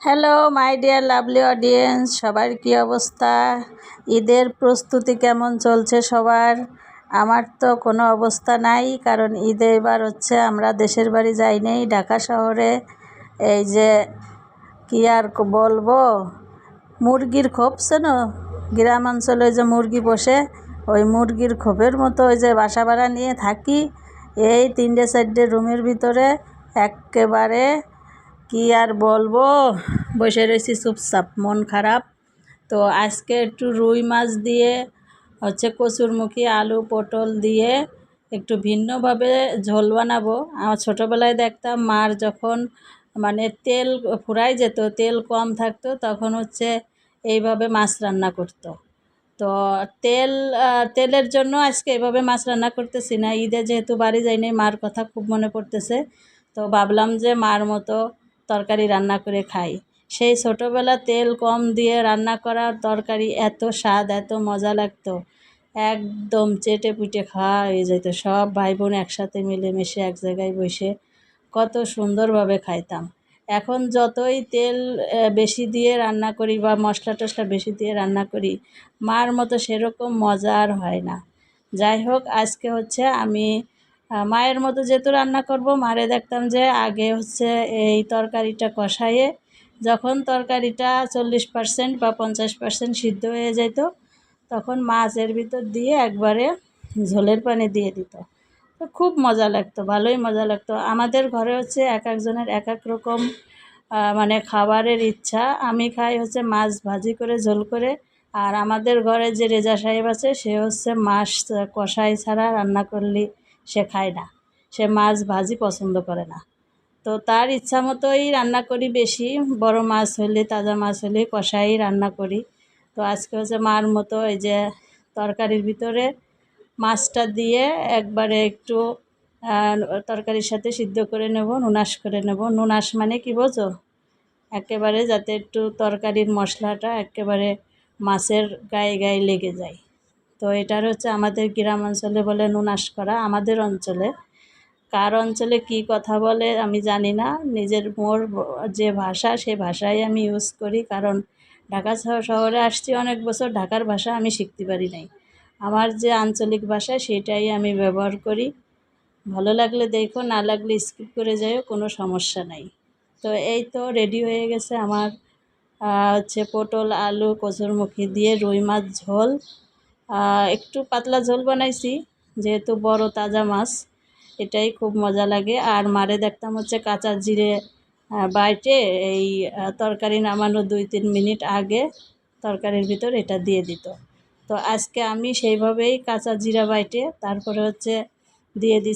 Hello my dear lovely audience সবার কি অবস্থা? ঈদের প্রস্তুতি কেমন চলছে সবার? আমার তো কোনো অবস্থা নাই, কারণ ঈদে এবার হচ্ছে আমরা দেশের বাড়ি যাই নেই, ঢাকা শহরে। এই যে, কি আর বলব? মুরগির খোপ চেনো গ্রাম অঞ্চলে যে মুরগি বসে ওই মুরগির খোপের মতো ওই যে বাসা ভাড়া নিয়ে থাকি। এই তিনটে চারটে রুমের ভিতরে একেবারে কি আর বলব? বসে রয়েছি চুপচাপ, মন খারাপ। তো আজকে একটু রুই মাছ দিয়ে, হচ্ছে কচুরমুখী আলু পটল দিয়ে একটু ভিন্নভাবে ঝোল বানাবো। আমার ছোটোবেলায় দেখতাম মার যখন মানে তেল ফুরাই যেত, তেল কম থাকতো, তখন হচ্ছে এইভাবে মাছ রান্না করতো। তো তেল তেলের জন্য আজকে এভাবে মাছ রান্না করতেছি না। ঈদে যেহেতু বাড়ি যাইনি, মার কথা খুব মনে পড়তেছে। তো ভাবলাম যে মার মতো তরকারি রান্না করে খাই। সেই ছোটোবেলা তেল কম দিয়ে রান্না করা তরকারি এত স্বাদ, এত মজা লাগতো। একদম চেটে পুটে খাওয়া হয়ে যেত। সব ভাই বোন একসাথে মিলেমিশে এক জায়গায় বসে কত সুন্দরভাবে খাইতাম। এখন যতই তেল বেশি দিয়ে রান্না করি বা মশলা টশলা বেশি দিয়ে রান্না করি, মার মতো সেরকম মজা আর হয় না। যাই হোক, আজকে হচ্ছে আমি মায়ের মতো যেহেতু রান্না করব, মারে দেখতাম যে আগে হচ্ছে এই তরকারিটা কষাইয়ে যখন তরকারিটা চল্লিশ পার্সেন্ট বা পঞ্চাশ পার্সেন্ট সিদ্ধ হয়ে যেত, তখন মাছের ভিতর দিয়ে একবারে ঝোলের পানি দিয়ে দিত। তো খুব মজা লাগতো, ভালোই মজা লাগতো। আমাদের ঘরে হচ্ছে এক একজনের এক এক রকম মানে খাবারের ইচ্ছা। আমি খাই হচ্ছে মাছ ভাজি করে, ঝোল করে। আর আমাদের ঘরে যে রেজা সাহেব আছে, সে হচ্ছে মাছ কষাই ছাড়া রান্না করলে সে খায় না, সে মাছ ভাজি পছন্দ করে না। তো তার ইচ্ছা মতোই রান্না করি বেশি, বড় মাছ হলে, তাজা মাছ হলে কষাই রান্না করি। তো আজকে হচ্ছে মার মতো এই যে তরকারির ভিতরে মাছটা দিয়ে একবারে একটু তরকারির সাথে সিদ্ধ করে নেব নুনাশ করে নেব। নুনাশ মানে কি বোঝো? একেবারে যাতে একটু তরকারির মশলাটা একেবারে মাছের গায়ে গায়ে লেগে যায়। তো এটার হচ্ছে আমাদের গ্রাম অঞ্চলে বলে নুনাশ করা আমাদের অঞ্চলে। কার অঞ্চলে কি কথা বলে আমি জানি না। নিজের মোর যে ভাষা সে ভাষাই আমি ইউজ করি। কারণ ঢাকা শহরে আসছি অনেক বছর, ঢাকার ভাষা আমি শিখতে পারি নাই। আমার যে আঞ্চলিক ভাষা সেটাই আমি ব্যবহার করি। ভালো লাগলে দেখো, না লাগলে স্কিপ করে যাও কোনো সমস্যা নাই। তো এই তো রেডি হয়ে গেছে আমার হচ্ছে পটল, আলু, কচুরমুখী দিয়ে রুই মাছ, ঝোল। একটু পাতলা ঝোল বানাইছি, যেহেতু বড় তাজা মাছ, এটাই খুব মজা লাগে। আর মারে দেখতাম হচ্ছে কাঁচা জিরে বাইটে এই তরকারি নামানো দুই তিন মিনিট আগে তরকারির ভিতর এটা দিয়ে দিত। তো আজকে আমি সেইভাবেই কাঁচা জিরা বাইটে, তারপরে হচ্ছে দিয়ে দিচ্ছি